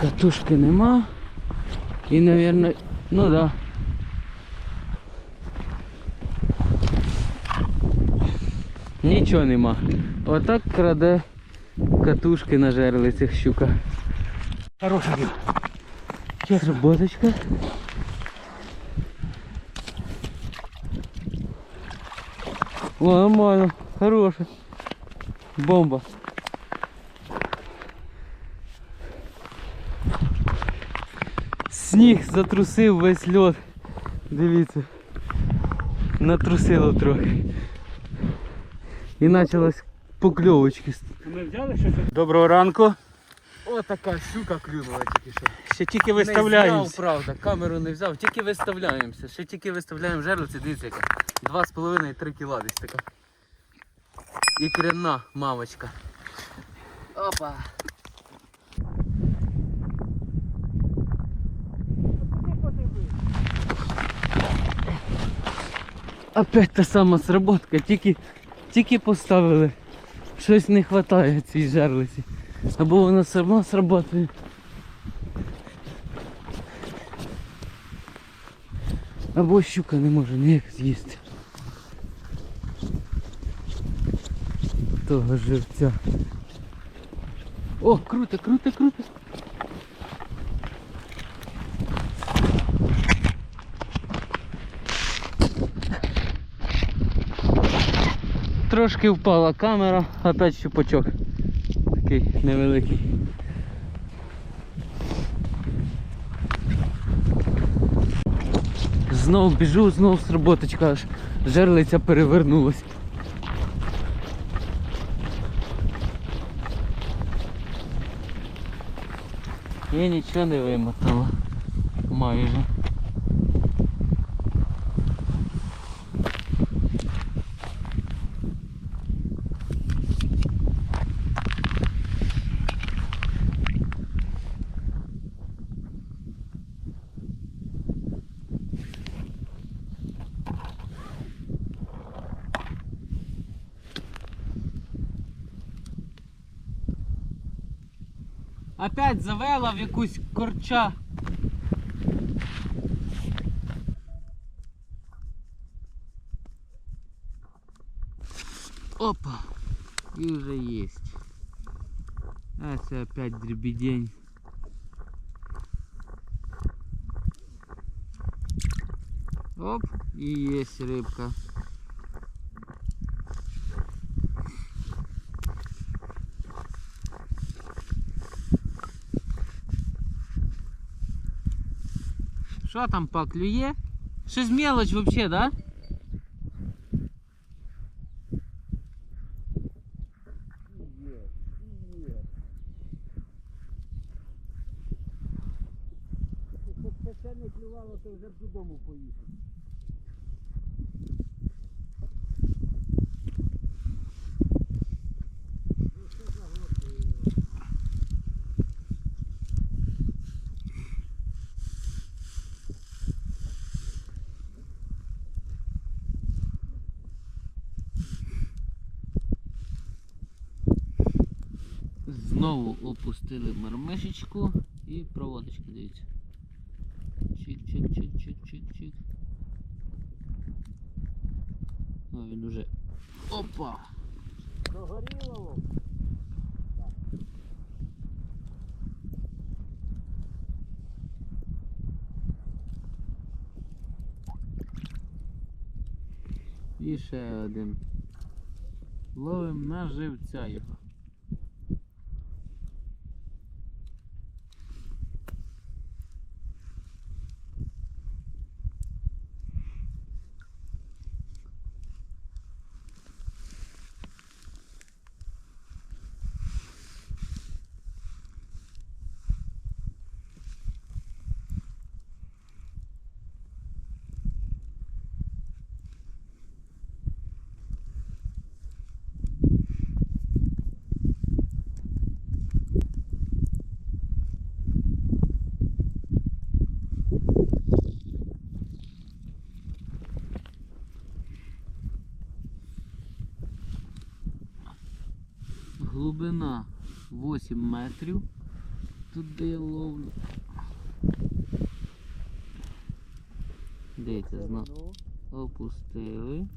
Катушки нема. І, мабуть, ну да. Нічого нема. Отак краде катушки на жерлицях щука. Хороший він. Роботочка. О, нормально, хороший. Бомба. Сніг затрусив весь льод. Дивіться. Натрусило трохи. І почалась покльовочки. Ми взяли щось? Доброго ранку. О, така щука клюнула тільки що. Ще тільки Не взяв, виставляємося. правда, камеру не взяв, тільки виставляємося. Ще тільки виставляємо жерлиці, дивіться яка. 2,5-3 кіла десь така. І мамочка. Опа. Опять та сама сработка, тільки, тільки поставили. Щось не вистачає цій жерлиці. Або вона сама сработає. Або щука не може ніяк з'їсти. Того живця. О, круто, круто, круто. Трошки впала камера, опять щупачок. Такий невеликий. Знов біжу, знов сработочка аж жерлиця перевернулась. Я нічого не вимотала. Майже. Опять завела в якусь корча. Опа! І вже єсть. А це опять дребедень. Оп, і єсть рибка. Що там поклює? Щось мелоч вообще, да? Якщо це не клювало, то вже б додому поїхав. Знову опустили мармишечку і проводочки, дивіться. Чик-чик-чик-чик-чик-чик. О, він уже. Опа! Прогоріло. І ще один. Ловим на живця його. Глибина 8 метрів. тут де я ловлю. Дивіться, знову опустили.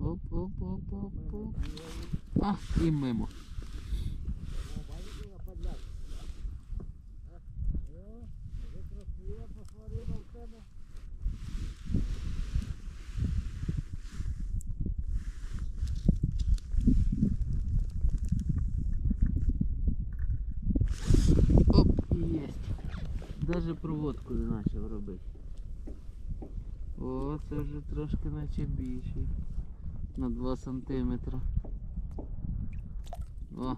Оп, оп, оп, оп, оп. А, і мимо. Даже проводку не почав робити. О, це вже трошки наче більший. На 2 сантиметра. О.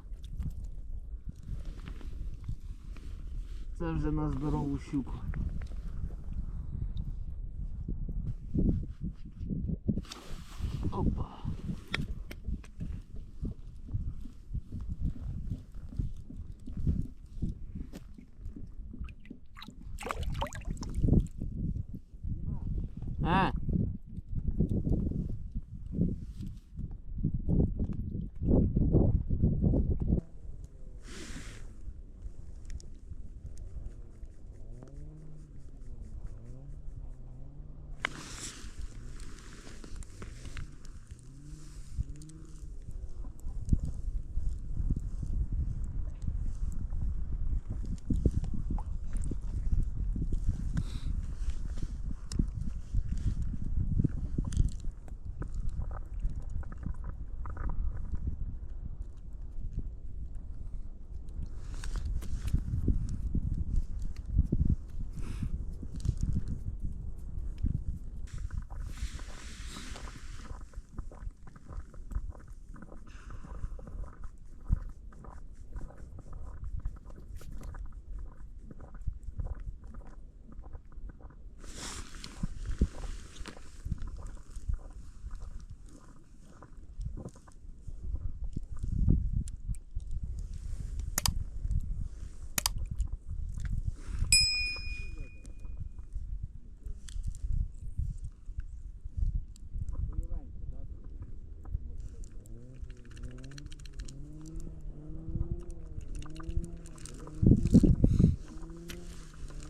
Це вже на здорову щуку.